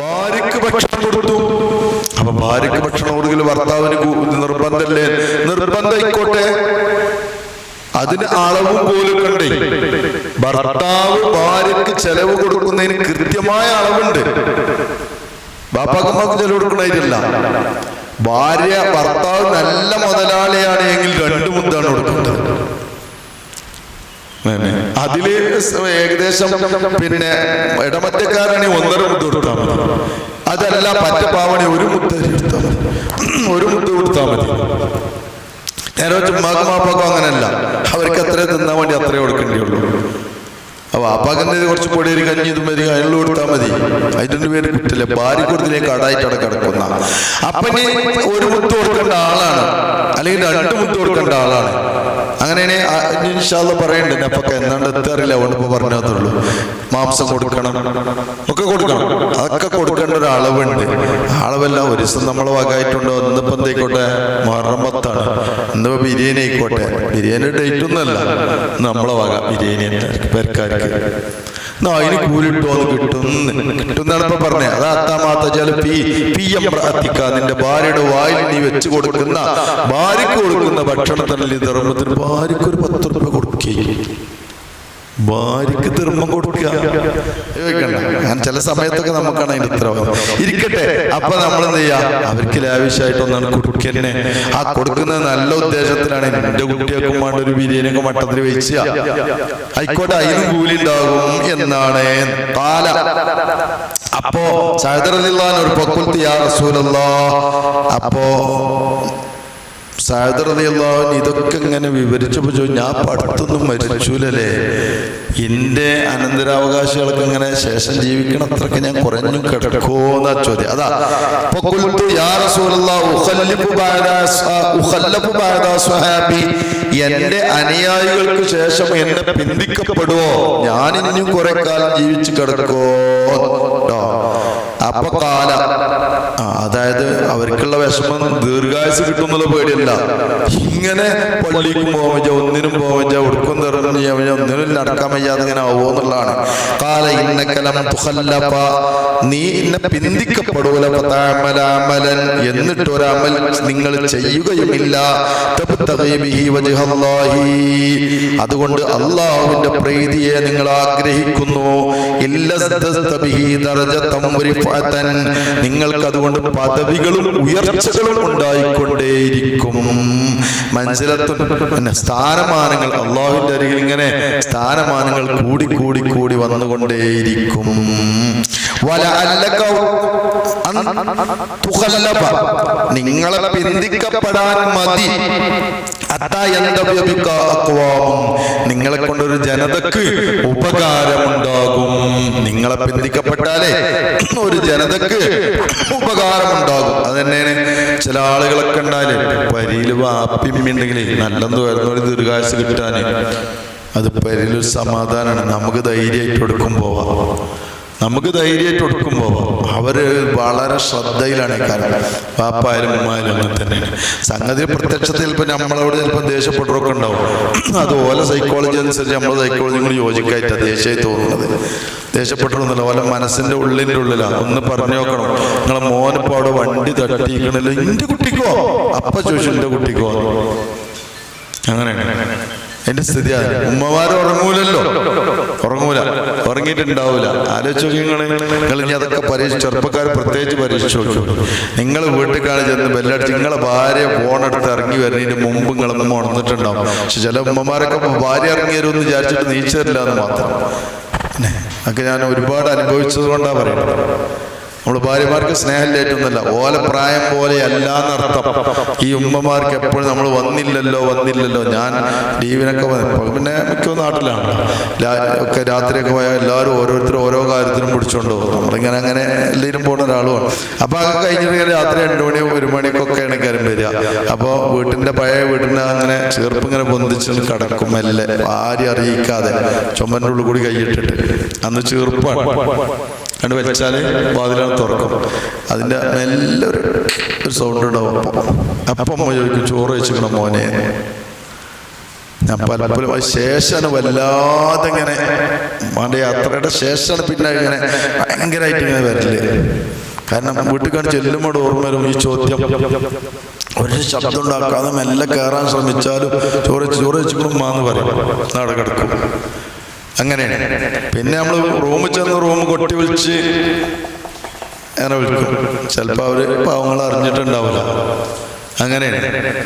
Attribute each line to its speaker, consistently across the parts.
Speaker 1: ഭാര്യക്ക് ഭക്ഷണം കൊടുത്തു. അപ്പൊ ഭാര്യക്ക് ഭക്ഷണം കൊടുക്കൽ ഭർത്താവിന് നിർബന്ധല്ലേ? നിർബന്ധമായിക്കോട്ടെ. അതിന് അളവും പോലും കണ്ടേ. ഭർത്താവ് ഭാര്യക്ക് ചെലവ് കൊടുക്കുന്നതിന് കൃത്യമായ അളവുണ്ട്. ബാപ്പാക്കമ്മക്ക് ചെലവ് കൊടുക്കണതില്ല ഭാര്യ ഭർത്താവ് നല്ല മുതലാളിയാണ് എങ്കിൽ രണ്ടു മുത്താണ് കൊടുക്കുന്നത്. അതിൽ ഏകദേശം പിന്നെ ഇടമറ്റക്കാരനെ ഒന്നര മുദ്ദ കൊടുത്താൽ മതി. അതല്ല പറ്റ പാവണി ഒരു മുദ്ദ എടുത്താൽ മതി. ഒരു കൊടുത്താൽ മതി. നേരെ ചുമ്മാക്കും മാപ്പാക്കും അങ്ങനെയല്ല അവർക്ക് അത്ര തിന്നാൻ വേണ്ടി അത്രേ കൊടുക്കേണ്ടിയുള്ളൂ. അപ്പൊ അപ്പാക്കുന്ന കുറച്ച് പൊടി ഒരു കഞ്ഞി ഇതും മതി അതിനുള്ള കൊടുത്താൽ മതി. അതിന്റെ പേര് കിട്ടില്ല. ഭാര്യ കൊടുത്തിലേക്ക് കടായിട്ട് അവിടെ കിടക്കുന്ന അപ്പനി ഒരു മുത്ത് കൊടുക്കേണ്ട ആളാണ്. അല്ലെങ്കിൽ രണ്ട് മുത്ത് കൊടുക്കേണ്ട ആളാണ്. അങ്ങനെ ഇൻഷാല്ല പറയണ്ട്. അപ്പൊക്കെ എന്താണ്ട് എത്തറിയില്ല അതുകൊണ്ട് ഇപ്പൊ മാംസം കൊടുക്കണം. ഒക്കെ കൊടുക്കണം. അതൊക്കെ കൊടുക്കേണ്ട ഒരു അളവുണ്ട്. അളവെല്ലാം ഒരു ദിവസം നമ്മൾ വകായിട്ടുണ്ടോ ഇന്നിപ്പോ എന്തായിക്കോട്ടെ? മറമ്പത്താണ് പത്താണ്. ഇന്നിപ്പോ ബിരിയാണി ആയിക്കോട്ടെ. ബിരിയാണി ഡേറ്റ് ഒന്നല്ല നമ്മളെ വക ബിരിയാണി പേർക്കാർക്ക് എന്നാ അതിന് കൂലിട്ടോന്ന് കിട്ടും. കിട്ടുന്നാണ് ഇപ്പൊ പറഞ്ഞത് അത് അത്താമാത്ത ചില പി പി എം അത്തിക്ക നിന്റെ ഭാര്യയുടെ വായിൽ നീ വെച്ച് കൊടുക്കുന്ന ഭാര്യക്ക് കൊടുക്കുന്ന ഭക്ഷണത്തിനല്ലേ ധർമ്മത്തിന് ഭാര്യക്ക് ഒരു പത്ത് രൂപ കൊടുക്കുകയും ഭാര്യക്ക് ധർമ്മം കൊടുക്കുക. ഞാൻ ചില സമയത്തൊക്കെ നമുക്കാണ് അതിന്റെ ഉത്തരവാദിത്വം. ഇരിക്കട്ടെ അപ്പൊ നമ്മൾ എന്ത് ചെയ്യാ? അവർക്ക് ലാവിഷായിട്ട് ഒന്നാണ് ആ കൊടുക്കുന്നത് നല്ല ഉദ്ദേശത്തിലാണ്. എന്റെ കുട്ടിയൊക്കെ വേണ്ട ഒരു ബിരിയാണിയൊക്കെ മട്ടത്തിൽ വെച്ച ആയിക്കോട്ടെ അതിനും കൂലി ഉണ്ടാകും എന്നാണ് കാല അപ്പോ സഹദറില്ലാൻ ഒരു റസൂലല്ലോ അപ്പോ സായദ്രതയുള്ളവൻ ഇതൊക്കെ ഇങ്ങനെ വിവരിച്ചപ്പോ ചോദിച്ചു ഞാൻ പഠിത്തൊന്നും മരിച്ചൂലല്ലേ? എന്റെ അനന്തരാവകാശികൾക്ക് ഇങ്ങനെ ശേഷം ജീവിക്കണം അത്രയ്ക്ക് ഞാൻ കുറഞ്ഞു കിടക്കുമോന്ന ചോദ്യം. അതാ എന്റെ അനുയായികൾക്ക് ശേഷം എന്നെ പിന്തിക്കപ്പെടുവോ? ഞാൻ ഇനിയും കുറെ കാലം ജീവിച്ചു കിടക്കോ. അപ്പൊ കാല അതായത് അവർക്കുള്ള വിഷമം ദീർഘായുസ് കിട്ടുന്നുള്ള പേടിയല്ല. ഇങ്ങനെ പള്ളിക്കും പോകാൻ ഒന്നിനും പോകാൻ ചെയ്യാൻ വയ്യ ഒന്നിനും നടക്കാൻ വയ്യാതെ ഇങ്ങനെ ആവോ എന്നുള്ളതാണ്. കാല ഇന്നക്കലം തുഹല്ലപ്പ നീ ഇന്നെ പിന്തിക്കപ്പെടൂല. പതാമലാമലൻ എന്നിട്ട് ഒരമൽ നിങ്ങൾ ചെയ്യുകയുമില്ല. അതുകൊണ്ട് അള്ളാഹുവിന്റെ പ്രീതിയെ നിങ്ങൾ ആഗ്രഹിക്കുന്നു. നിങ്ങൾക്ക് അതുകൊണ്ട് പദവികളും ഉയർച്ചകളും ഉണ്ടായിക്കൊണ്ടേയിരിക്കും മനസ്സിലത്തും സ്ഥാനമാനങ്ങൾ അള്ളാഹുവിന്റെ അരികിൽ ഇങ്ങനെ സ്ഥാനമാനങ്ങൾ കൂടി കൂടി കൂടി വന്നുകൊണ്ടേയിരിക്കും. നിങ്ങളെ പിന്തിക്കപ്പെടാൻ മതി. നിങ്ങളെ കൊണ്ടൊരു ജനതക്ക് ഉപകാരമുണ്ടാകും. നിങ്ങളെ പിന്തിക്കപ്പെട്ടാലേ ഒരു ജനതക്ക് ഉപകാരമുണ്ടാകും. അത് തന്നെയാണ് ചില ആളുകളൊക്കെ ഉണ്ടാൽ പരിയിൽ വാപ്പിമ്മിണ്ടെങ്കിൽ നല്ലെന്ന് വരുന്ന ഒരു ദീർഘായുസ് കിട്ടാന്. അത് പരിയിലൊരു സമാധാനമാണ് നമുക്ക് ധൈര്യമായിട്ട് എടുക്കും പോവാം. നമുക്ക് ധൈര്യമായിട്ട് കൊടുക്കുമ്പോൾ അവർ അവർ വളരെ ശ്രദ്ധയിലാണ് കാരണം പാപ്പായാലും ഉമ്മായാലും അങ്ങനെ തന്നെയാണ് സംഗതി പ്രത്യക്ഷത്തിൽ ഇപ്പം നമ്മളോട് ചിലപ്പോൾ ദേഷ്യപ്പെട്ടവരൊക്കെ ഉണ്ടാവും. അത് ഓല സൈക്കോളജി അനുസരിച്ച് നമ്മൾ സൈക്കോളജി കൂടി യോജിക്കായിട്ട് ദേഷ്യമായി തോന്നുന്നത്. ദേഷ്യപ്പെട്ടൊന്നുമില്ല ഓല മനസ്സിന്റെ ഉള്ളിന്റെ ഉള്ളിലാണ് ഒന്ന് പറഞ്ഞു നോക്കണം. നിങ്ങളെ മോനിപ്പോ അവിടെ വണ്ടി തട്ടിക്കണല്ലോ എന്റെ കുട്ടിക്കോ? അപ്പ ചോദിച്ചു എന്റെ കുട്ടിക്കോ? അങ്ങനെയാണ്. എന്റെ സ്ഥിതി ഉമ്മമാരും ഉറങ്ങൂലല്ലോ. ഉറങ്ങൂല. ഉറങ്ങിയിട്ടുണ്ടാവൂല. ആലോചിച്ച് നിങ്ങൾ അതൊക്കെ പരീക്ഷിച്ച് ചെറുപ്പക്കാർ പ്രത്യേകിച്ച് പരീക്ഷിച്ച് നോക്കൂ. നിങ്ങൾ വീട്ടിൽ കാണി ചെന്ന് ബെല്ലടിച്ച് നിങ്ങളെ ഭാര്യ ഫോണെടുത്ത് ഇറങ്ങി വരുന്നതിന് മുമ്പ് നിങ്ങളൊന്നും ഉണർന്നിട്ടുണ്ടാവും. പക്ഷെ ചില ഉമ്മമാരൊക്കെ ഭാര്യ ഇറങ്ങി വരുമെന്ന് വിചാരിച്ചിട്ട് നീച്ചതല്ല എന്ന് മാത്രം അതൊക്കെ ഞാൻ ഒരുപാട് അനുഭവിച്ചത് കൊണ്ടാണ് പറയുന്നത്. നമ്മൾ ഭാര്യമാർക്ക് സ്നേഹമില്ലായിട്ടൊന്നുമല്ല ഓല പ്രായം പോലെ എന്നർത്ഥം ഈ ഉമ്മമാർക്ക് എപ്പോഴും നമ്മൾ വന്നില്ലല്ലോ വന്നില്ലല്ലോ. ഞാൻ ലീവിനൊക്കെ പിന്നെ മിക്ക നാട്ടിലാണ്. ഒക്കെ രാത്രിയൊക്കെ പോയാൽ എല്ലാവരും ഓരോരുത്തരും ഓരോ കാര്യത്തിനും പിടിച്ചോണ്ട് പോകും. നമ്മളിങ്ങനെ അങ്ങനെ എല്ലാവരും പോകുന്ന ഒരാളുമാണ്. അപ്പൊ അത് കഴിഞ്ഞിട്ട് രാത്രി രണ്ടു മണി ഒരു മണിക്കൊക്കെയാണ് കാര്യം വരിക. അപ്പോൾ വീട്ടിന്റെ പഴയ വീട്ടിന്റെ അങ്ങനെ ചേർപ്പ് ഇങ്ങനെ പൊന്തിച്ച് കിടക്കും മെല്ലെ. ആരും അറിയിക്കാതെ ഉള്ളിൽ കൂടി കൈയിട്ടിട്ട് അന്ന് ചേർപ്പാണ് കണ്ട് വെച്ചാൽ വാതിലാണ് തുറക്കും. അതിന്റെ നല്ലൊരു ഒരു സൗണ്ട് ഉണ്ടാവും. അപ്പം അമ്മ ചോദിക്കും ചോറ് വെച്ചിക്കണം മോനെ? ഞാൻ പലപ്പോഴും ശേഷമാണ് വല്ലാതെ ഇങ്ങനെ അവന്റെ യാത്രയുടെ ശേഷമാണ് പിന്നെ ഇങ്ങനെ ഭയങ്കരമായിട്ട് ഇങ്ങനെ വരൽ. കാരണം വീട്ടിൽ കണ്ട് ചെല്ലുമ്പോൾ ഓർമ്മ വരും ഈ ചോദ്യം. ഒരു ശബ്ദം ഉണ്ടാക്കാതെ മെല്ലെ കയറാൻ ശ്രമിച്ചാലും ചോറ് ചോറ് വെച്ചിട്ടും മാന്ന് പറയും. നാടെ കിടക്കും. അങ്ങനെയാണ് പിന്നെ നമ്മൾ റൂമിൽ ചെന്ന് റൂം കൊട്ടി വിളിച്ച് അങ്ങനെ വിളിക്കും. ചിലപ്പോൾ അവർ പാവങ്ങൾ അറിഞ്ഞിട്ടുണ്ടാവില്ല. അങ്ങനെയാണ്.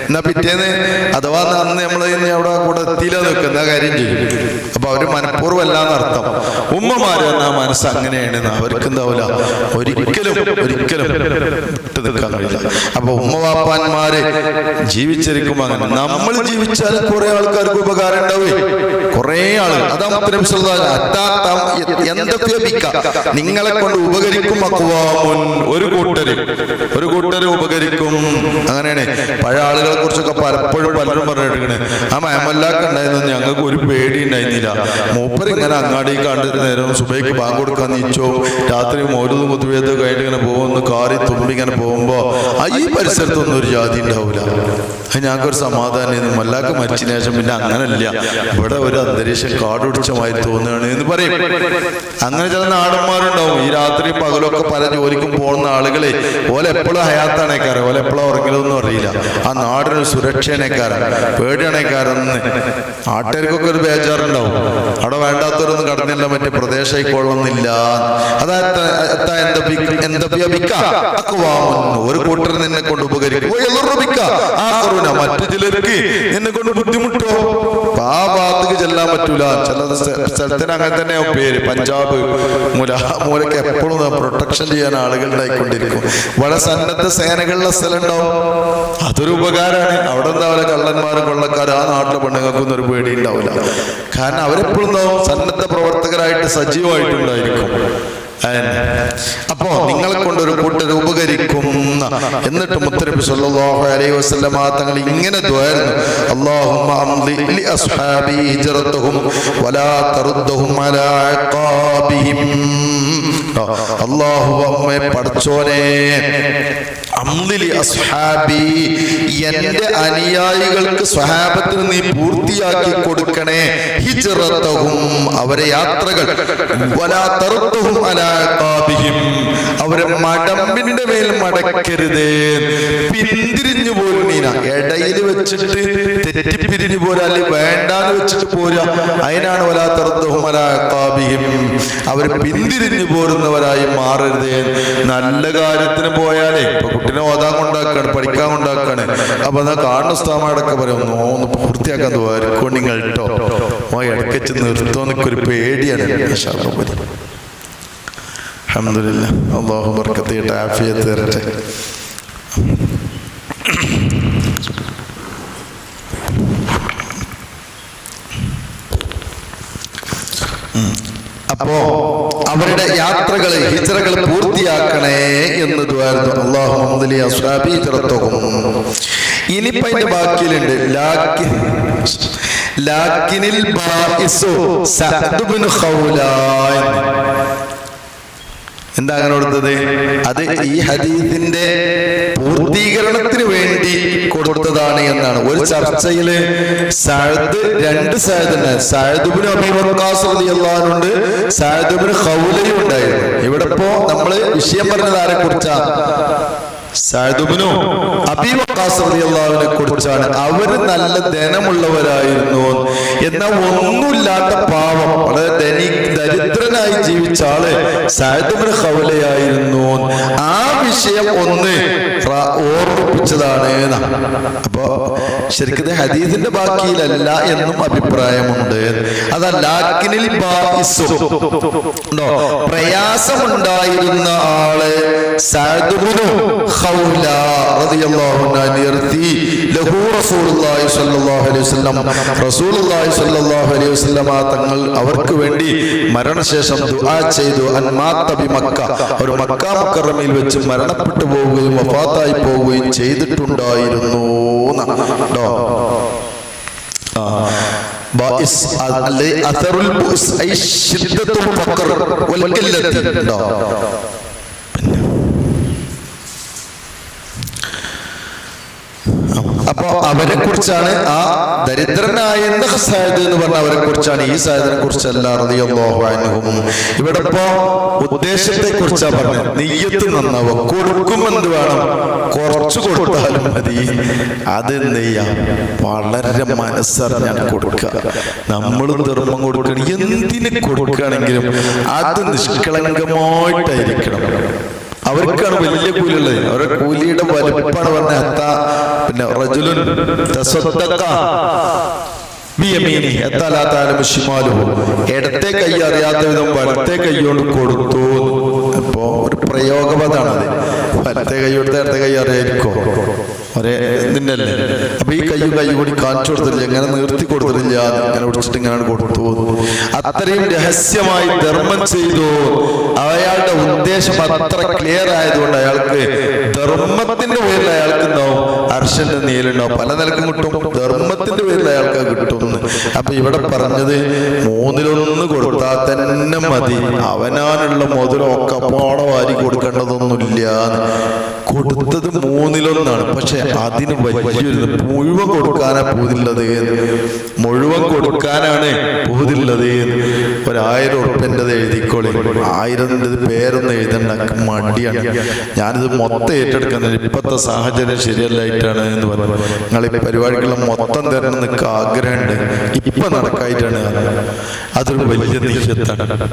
Speaker 1: എന്നാ പിറ്റേന്ന് അഥവാ അന്ന് നമ്മൾ അവിടെ കൂടെ എത്തിയില്ല നിൽക്കുന്ന കാര്യം ചെയ്യും. അപ്പൊ അവർ മനഃപൂർവം അർത്ഥം ഉമ്മമാര് എന്നാ മനസ്സ് അങ്ങനെയാണ് അവർക്ക് എന്താവില്ല ഒരിക്കലും ഒരിക്കലും വിട്ടു നിൽക്കാൻ കഴിയില്ല. അപ്പൊ ഉമ്മവാപ്പാന്മാര് ജീവിച്ചിരിക്കുമ്പോ അങ്ങനെ. നമ്മൾ ജീവിച്ചാൽ കുറെ ആൾക്കാർക്ക് ഉപകാരം ഉണ്ടാവേ. കുറെ ആൾ. അതാ നിങ്ങളെ കൊണ്ട് ഉപകരിക്കും ഒരു കൂട്ടര്. ഒരു കൂട്ടര് ഉപകരിക്കും. അങ്ങനെയാണ്. പഴയ ആളുകളെ കുറിച്ചൊക്കെ പലപ്പോഴും പലരും പറഞ്ഞിട്ടുണ്ട്. ആ മഹമല്ലാക്ക് ഉണ്ടായിരുന്നു ഞങ്ങൾക്ക് ഒരു പേടി ഉണ്ടായിരുന്നില്ല. മൂപ്പർ ഇങ്ങനെ അങ്ങാടി കണ്ട് നേരം സുബൈക്ക് ബാങ്ക് കൊടുക്കാൻ നീച്ചോ രാത്രി മോരുതും മുതുവേദ കഴിഞ്ഞ് ഇങ്ങനെ പോകുന്നു കാറി തുമ്പി ഇങ്ങനെ പോകുമ്പോ ഈ പരിസരത്തൊന്നും ഒരു ജാതി ഉണ്ടാവില്ല ഞങ്ങൾക്കൊരു സമാധാനം മല്ലാക്ക് മരിച്ചതിന് ശേഷം പിന്നെ അങ്ങനല്ല. ഇവിടെ ഒരു അന്തരീക്ഷം കാടുപിടിച്ചമായി തോന്നുകയാണ് എന്ന് പറയും. അങ്ങനെ ചില നാടന്മാരുണ്ടാവും. ഈ രാത്രി പകലൊക്കെ പല ജോലിക്കും പോകുന്ന ആളുകളെ ഓലെപ്പോഴും ഹയാത്താണേക്കാറ് ഓലെപ്പോഴും ഓല എപ്പോഴും ഉറങ്ങിയതൊന്നും അറിയില്ല. ആ നാടിനൊരു സുരക്ഷയാണേക്കാരൻ പേടിയാണേക്കാരെന്ന്. നാട്ടുകാർക്കൊക്കെ ഒരു ബേജാറുണ്ടാവും. അവിടെ വേണ്ടാത്തവരൊന്നും കടന്നില്ല. മറ്റേ പ്രദേശമായിക്കൊള്ളുന്നില്ല അതായത് ഒരു കൂട്ടർ നിന്നെ കൊണ്ട് ഉപകരിക്കും. മറ്റു ചിലർക്ക് നിന്നെ കൊണ്ട് ബുദ്ധിമുട്ടോ? ആ ഭാഗത്തേക്ക് ചെല്ലാൻ പറ്റൂല. ചില സ്ഥലത്തിന് അങ്ങനെ തന്നെ പേര് പഞ്ചാബ് മൂല മൂലക്ക് എപ്പോഴും പ്രൊട്ടക്ഷൻ ചെയ്യാൻ ആളുകളുണ്ടായിക്കൊണ്ടിരിക്കും വളരെ സന്നദ്ധ സേനകളുടെ സ്ഥലം അതൊരു ഉപകാരമാണ് അവിടെ എന്താവില്ല കള്ളന്മാരും കൊള്ളക്കാരും? ആ നാട്ടിലെ പെണ്ണുങ്ങൾക്കൊന്നും ഒരു പേടി ഉണ്ടാവില്ല. കാരണം അവരെപ്പോഴും സന്നദ്ധ പ്രവർത്തകരായിട്ട് സജീവമായിട്ടുണ്ടായിരിക്കും. അപ്പോ നിങ്ങളെ കൊണ്ട് ഒരു കൂട്ടർ ഉപകരിക്കും എന്നിട്ട് മുത്തരബി അലൈഹി വസല്ലമ തങ്ങൾ ഇങ്ങനെ ദ്വാരുന്നു. അല്ലാഹുമ്മ അംലി ലി അസ്ഹാബി ഹിജ്റതഹും വലാ പടച്ചോനെ അസ്ഹാബി എന്റെ അനുയായികൾക്ക് സ്വഹാബത്തിന് നീ പൂർത്തിയാക്കി കൊടുക്കണേ. ഹിജറത്തവും അവരെ യാത്രകൾ. വലാ അവരെ മടമ്പിന്റെ മേൽ മടക്കരുത്. പിന്തിരിഞ്ഞു പോലും നീന ഇടയിൽ വെച്ചിട്ട് തെറ്റിപ്പിരിഞ്ഞു പോരാ. അല്ലെങ്കിൽ വേണ്ടാന്ന് വെച്ചിട്ട് പോരാ. അതിനാണ് വലാ അവർ പിന്തിരിഞ്ഞു പോരുന്നവരായി മാറരുത്. നല്ല കാര്യത്തിന് പോയാലേ. ഇപ്പൊ കുട്ടീനെ ഓതാൻ കൊണ്ടാക്കാണ് പഠിക്കാൻ കൊണ്ടാക്കാണ്. അപ്പൊ എന്നാ കാണുന്ന സ്ഥാമടക്കം പറയാം "ഒന്ന് പൂർത്തിയാക്കാൻ തോന്നിക്കോ നിങ്ങൾ കേട്ടോ ഓ ഇടയ്ക്കച്ച് നിർത്തോന്നൊക്കെ ഒരു പേടിയാണ്. മാഷാ അള്ളാഹു ബർക്കത്തിയിട്ട് ആഫിയത്ത് തരട്ടെ. അപ്പോ അവരുടെ യാത്രകൾ ഹിജറകൾ പൂർത്തിയാക്കണേ എന്ന് അള്ളാഹു മുഹമ്മദ് അസ്വാബി ഇനിയിപ്പോ അതിന്റെ ബാക്കിയിലുണ്ട്. ലാക്കി ലാക്കിനിൽ ബാഇസു സഅദ് ബിൻ ഖൗലാൻ. എന്താ അങ്ങനെ കൊടുത്തത് അത് ഈ ഹദീസിന്റെ പൂർത്തീകരണത്തിന് വേണ്ടി കൊടുത്തതാണ് എന്നാണ്. ഒരു ചർച്ചയിൽ സഅദ് രണ്ട് സഅദ് സഴദുബിന് അഭിവക്കാസുണ്ട് സഴദുബിന് ഹൗലയും ഉണ്ടായിരുന്നു. ഇവിടെ ഇപ്പോ നമ്മൾ വിഷയം പറഞ്ഞത് ആരെ കുറിച്ചാ? സഴദുബിനോ അബിവക്കാസിനെ കുറിച്ചാണ്. അവർ നല്ല ധനമുള്ളവരായിരുന്നു എന്നാൽ ഒന്നുമില്ലാത്ത പാവം വളരെ ധനി ദരിദ്രനായി ജീവിച്ച ആൾ സഅദുബിന് ഹൗലയായിരുന്നു ആ വിഷയം ഒന്ന് ഓർമ്മിപ്പിച്ചതാണ് അപ്പൊ ശരിക്കും ഹദീസിന്റെ ബാക്കിയിലല്ല എന്നും അഭിപ്രായമുണ്ട്. ഉണ്ടോ? പ്രയാസമുണ്ടായിരുന്ന ആൾ റളിയല്ലാഹു അൻഹു നിർത്തി തങ്ങൾ അവർക്ക് വേണ്ടി മരണശേഷം ദുആ ചെയ്തു അൻ മാത്ത മക്ക വെച്ച് മരണപ്പെട്ടു പോവുകയും വഫാത്തായി പോവുകയും ചെയ്തിട്ടുണ്ടായിരുന്നു ന്നാ. ട്ടോ. ആ. ബാഇസ് അല്ലെ അഥറുൽ ശിദ്ദത്തുൽ ഫഖർ വൽ ഖില്ലത്തി ട്ടോ. അപ്പൊ അവരെ കുറിച്ചാണ് ആ ദരിദ്രനായ സായത് എന്ന് പറഞ്ഞ അവരെ കുറിച്ചാണ് ഈ സായതിനെ കുറിച്ചല്ല അറിയാൻ ഇവിടെ ഇപ്പോ ഉദ്ദേശത്തെ കുറിച്ചാ പറഞ്ഞത്. നെയ്യത്ത് നന്നാവുക കൊടുക്കുമെന്ന് വേണം? കുറച്ചു കൊടുത്താലും മതി. അത് എന്ത് ചെയ്യാം? വളരെ മനസ്സറിഞ്ഞാണ് കൊടുക്കുക. നമ്മൾ ധർമ്മം കൊടുക്കണം എന്തിന് കൊടുക്കുകയാണെങ്കിലും അത് നിഷ്കളങ്കമായിട്ടായിരിക്കണം. അവർക്കാണ് വലിയ കൂലിയുള്ളത് അവരുടെ കൂലിയുടെ വലുപ്പാണ് പറഞ്ഞ അത്ത പിന്നെ റജുലുൻ ഇടത്തെ കൈ അറിയാത്ത വിധം വലത്തെ കൈ കൊണ്ട് കൊടുത്തു. അപ്പോ ഒരു പ്രയോഗപതാണത് വലത്തെ കൈ കൊടുത്ത ഇടത്തെ കൈ അറിയായിരിക്കോ ഒരേ ഇതിനല്ലേ അപ്പൊ ഈ കൈ കൈ കൂടി കാണിച്ചു കൊടുത്തില്ല എങ്ങനെ നിർത്തി കൊടുത്തില്ല ഇങ്ങനെ പിടിച്ചിട്ട് ഇങ്ങനെ കൊടുത്തു അത്രയും രഹസ്യമായി ധർമ്മം ചെയ്തു. അയാളുടെ ഉദ്ദേശം അത്ര ക്ലിയർ ആയതുകൊണ്ട് അയാൾക്ക് ധർമ്മത്തിന്റെ പേരിൽ അയാൾക്ക് ഉണ്ടാവും അർഷന്റെ നീലുണ്ടാവും പല നിലക്കും കിട്ടും. ധർമ്മത്തിന്റെ പേരിൽ അയാൾക്ക് അത് കിട്ടും അപ്പൊ ഇവിടെ പറഞ്ഞത് മൂന്നിലൊന്ന് കൊടുത്താൽ തന്നെ മതി. അവനാനുള്ള മുതലൊക്കെ പാടവാരി കൊടുക്കേണ്ടതൊന്നുമില്ല കൊടുത്തത് മൂന്നിലൊന്നാണ്. പക്ഷെ അതിന് വലിയൊരു മുഴുവൻ കൊടുക്കാനാ പോതില്ലത് മുഴുവൻ കൊടുക്കാനാണ് പോതില്ലത് ഒരായിരം ഉറുപ്പ്യന്റെത് എഴുതിക്കോളി. ആയിരത്തിന്റെ പേരൊന്നും എഴുതണ്ട. മടിയാണ്. ഞാനിത് മൊത്തം ഏറ്റെടുക്കുന്നത്. ഇപ്പോഴത്തെ സാഹചര്യം ശരിയല്ലായിട്ടാണ് എന്ന് പറഞ്ഞു. നിങ്ങൾ ഈ പരിപാടികളെ മൊത്തം തരണം നിൽക്കുക ആഗ്രഹമുണ്ട്. ഇപ്പൊ നടക്കായിട്ടാണ്. അതൊരു വലിയ നിശ്ചയത്താണ്